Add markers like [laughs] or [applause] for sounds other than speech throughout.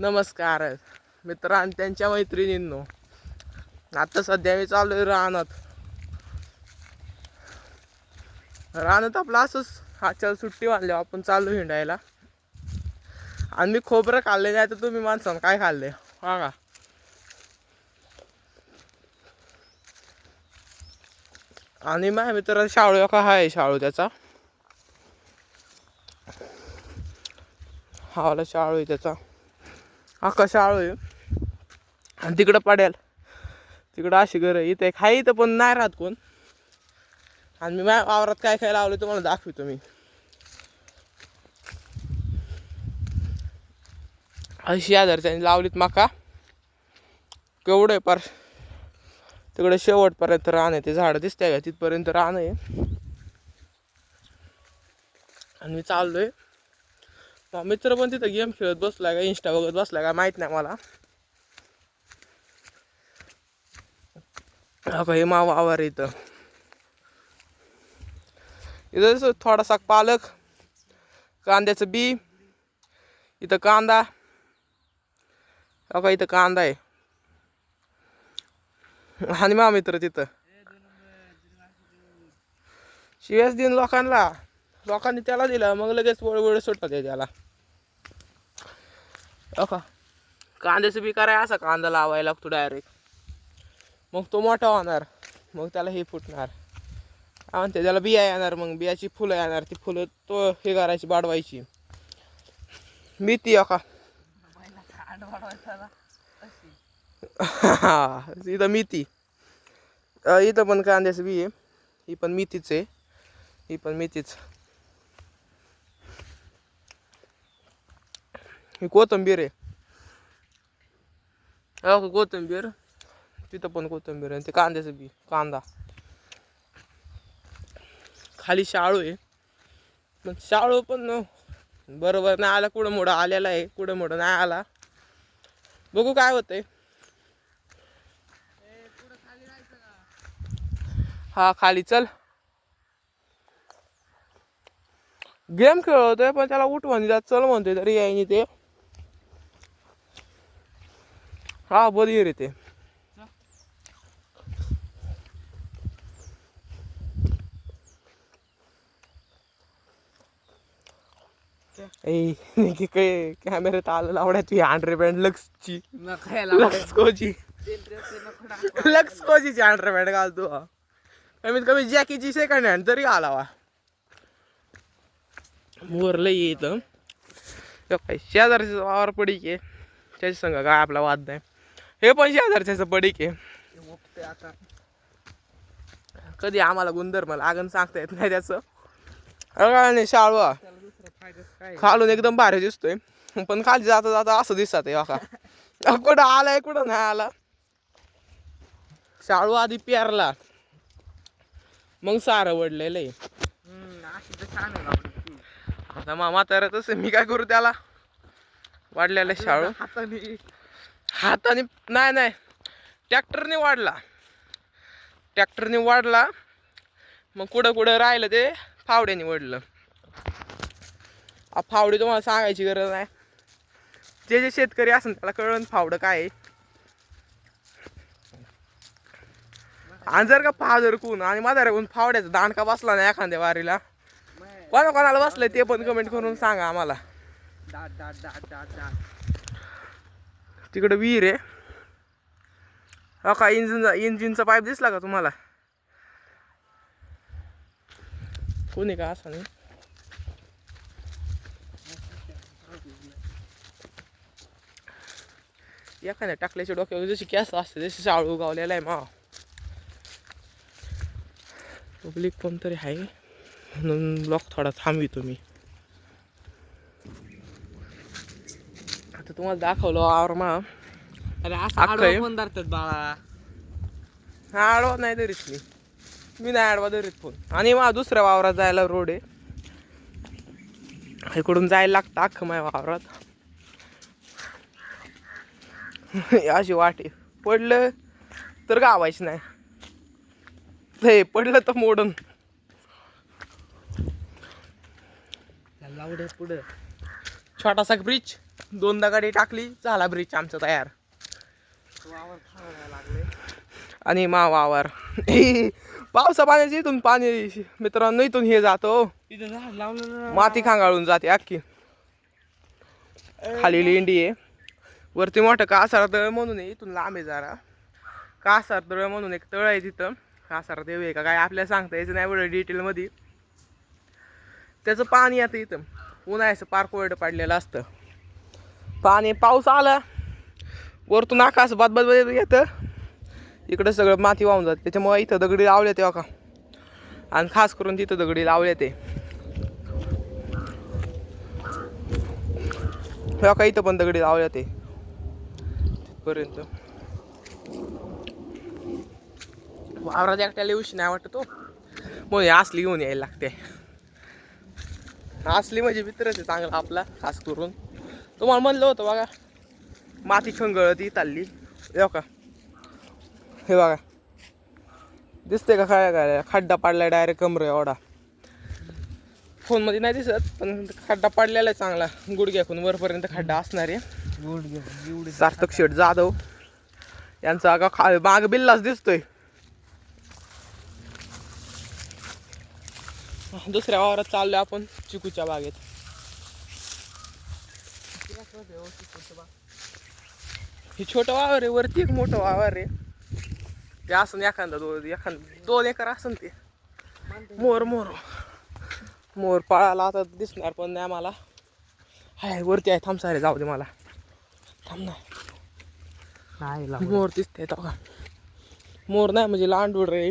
नमस्कार मित्र आणि त्यांच्या मैत्रिणींनो. आता सध्या मी चालू आहे रानात. रानात आपलं असंच आजच्या सुट्टी वाढली आपण चालू हिंडायला. आणि मी खोबरं खाल्ले नाही तर तुम्ही माणसानं काय खाल्ले? हा का आणि माझ्या मित्र शाळू का आहे शाळू त्याचा. हावाला शाळू आहे त्याचा. अख्खा आळू आहे. आणि तिकडं पडेल. तिकडं अशी घर इथं एक आहे. इथं पण नाही राहत कोण. आणि मी माझ्या वावरात काय काय लावलं तुम्हाला दाखवतो मी. अशी त्यांनी लावलीत माका. केवढं आहे पर तिकडे शेवटपर्यंत रान आहे. ते झाडं दिसतंय का? तिथपर्यंत रान आहे. आणि मी आहे मग मित्र पण तिथं गेम खेळत बसला का इंस्टा बघत बसला का माहीत नाही मला. हा हे मा वावर इथं. इथं थोडासा पालक कांद्याचं बी इथं कांदा. अका इथं कांदा आहे. आणि मा मित्र तिथं. शिव्याच दिन लोकांना. लोकांनी त्याला दिलं मग लगेच वळवळ सुटत आहे त्याला. हो कांद्याचं बी कराय असा कांदा लावायला लागतो डायरेक्ट मग तो मोठा होणार मग त्याला हे फुटणार. काय म्हणते त्याला बिया येणार मग बियाची फुलं येणार ती फुलं तो हे करायची वाढवायची मी ती हो का? हा इथं मिती. इथं पण कांद्याचं बी आहे. ही पण मितीच आहे. ही पण मितीच. ही कोथंबीर आहे. हो का कोथंबीर. तिथं पण कोथंबीर आहे. ते कांद्याचं बी कांदा. खाली शाळू आहे. पण शाळू पण न- बरोबर नाही आला कुठं मोठं आलेला आहे कुठं मोठं नाही आला. बघू काय होतंय. हा खाली चल. गेम खेळतोय पण त्याला उठवून जात चल म्हणतोय तरी यायनी ते. हा बधी रे ते. की काय कॅमेऱ्यात आलं लावड्यात तुझी हंड्रेड बँड लक्सची लक्सकोची लक्सकोची हंड्रेड बँड घालतो? हा. कमीत कमी जॅकीची सेकंड हँड तरी घालावा. मोरलं येतं शेजारचं वावर पडीक आहे. त्याच्या संग काय आपला वाद नाही. हे पण शेजारच्याचं पडीक आहे. आता. कधी आम्हाला गुणधर्म लागण सांगता येत नाही त्याचं. अगं नाही शाळवा. त्याला दुसरा फायदा काय? खालून एकदम भारी दिसतोय. पण खाली जाता जाता असं दिसत आहे कुठं आलाय कुठं नाही आला. शाळू आधी पेरला. मग सारं वडलेलं आहे. आता मामा तर तसं मी काय करू त्याला? वाढलेलं शाळू. हाताने नाही नाही. ट्रॅक्टरने वाढला. ट्रॅक्टरने वाढला. मग कुठं कुठं राहिलं ते? फावड्याने वडलं फावडी तुम्हाला सांगायची गरज नाही. जे जे शेतकरी असेल त्याला कळण फावडं काय आहे. आणि जर का फादर कोण आणि माझा कोण फावड्याचा दांडका बसला नाही एखाद्या वारीला? कोणा कोणाला बसलंय ते पण कमेंट करून सांगा आम्हाला. तिकडं विहीर आहे. हा का इंजिनचा इंजिनचा पाईप दिसला का तुम्हाला? कोणी का असा नाही? एखाद्या टाकल्याच्या डोक्यावर जशी कॅस असते जशी शाळू गावलेला आहे मा. पब्लिक पण तरी आहे. म्हणून ब्लॉक थोडा थांबवितो मी आता तुम्हाला दाखवलं वावर मा अरे असं धरतात बाळा. हा आडवा नाही धरीत मी. मी नाही आडवा धरीत फोन. आणि मला दुसऱ्या वावरात जायला रोड आहे. इकडून जायला लागतं अख्खं माझ्या वावरात. [laughs] अशी वाटे पडलं तर गावायची नाही. हे पडलं तर मोडून. लावडे पुढं. छोटासा ब्रिज दोनदा गाडी टाकली झाला ब्रिज आमचा तयार. आणि मा वावर [laughs] पावसा पाण्याची इथून पाणी मित्रांनो इथून हे जातो. माती खांगाळून जाते अख्खी. खाली लेंडी आहे. वरती मोठं कासार तळ म्हणून आहे इथून लांब आहे जरा. कासार तळ म्हणून एक तळ आहे तिथं. कासार देव आहे का काय आपल्याला सांगता यायचं नाही एवढं डिटेलमध्ये त्याचं पाणी आता इथं. उन्हाळ्याचं पार कोरडं पाडलेलं असतं. पाणी पाऊस आला. वरतून आकाश बाद बाद येतं. इकडं सगळं माती वाहून जाते. त्याच्यामुळे इथं दगडी लावले ते का आणि खास करून तिथं दगडी लावले ते. का इथं पण दगडी लावल्या ते. पर्यंत वावरात एकट्याला येऊशी नाही वाटत हो. तो मग हे असली घेऊन यायला लागते. असली म्हणजे मित्रच आहे चांगला आपला खास करून. तुम्हाला म्हणलं होतं बघा. माती खंगळत चालली. हे का हे बघा. दिसते का काय काय? खड्डा पाडलाय डायरेक्ट कमरे एवढा. फोनमध्ये नाही दिसत पण खड्डा पाडलेला आहे चांगला. गुडघ्याकून वरपर्यंत खड्डा असणार आहे. सार्थक शेठ जाधव. यांचा अगा खा माग बिल्लाच दिसतोय. दुसऱ्या वावरात चाललोय आपण चिकूच्या बागेत. हे छोटं वावर आहे वरती एक मोठं वावर आहे. ते असं एखादा दोन एखादा दोन एकर असन ते. मोर मोर. मोर पळाला आता दिसणार पण नाही आम्हाला. हाय वरती आहे थांब सारे जाऊ दे मला. थांब ना. नाही. मोर दिसते का मोर नाही म्हणजे लांडूर आहे.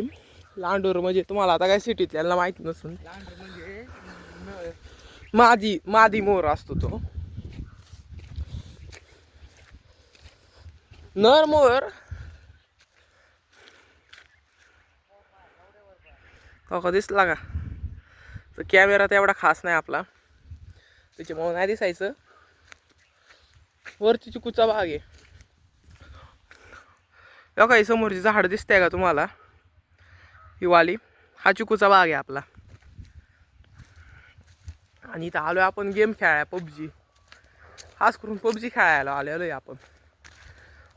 लांडूर म्हणजे तुम्हाला आता काय सिटीतल्याला माहिती नसून. लांडर म्हणजे मादी मादी मोर असतो तो. नर मोर. का दिसला का? तर कॅमेरा तेवढा खास नाही आपला. त्याच्यामुळे नाही दिसायचं. वरची चिकूचा भाग आहे. का काही समोरची झाड दिसतंय का तुम्हाला? ही वाली. हा चिकूचा भाग आहे आपला. आणि इथं आलोय आपण गेम खेळाय पबजी. खास करून पबजी खेळायला आलेलो आहे आपण.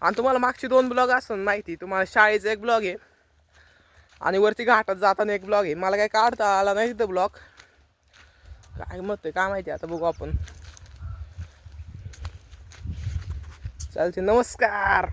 आणि तुम्हाला मागचे दोन ब्लॉग असतात माहिती तुम्हाला शाळेचा एक ब्लॉग आहे आणि वरती घाटात जाताना एक ब्लॉग आहे. मला काय काढता आला नाही तिथं ब्लॉग. काय मत आहे काय माहिती आता बघू आपण. चालते नमस्कार.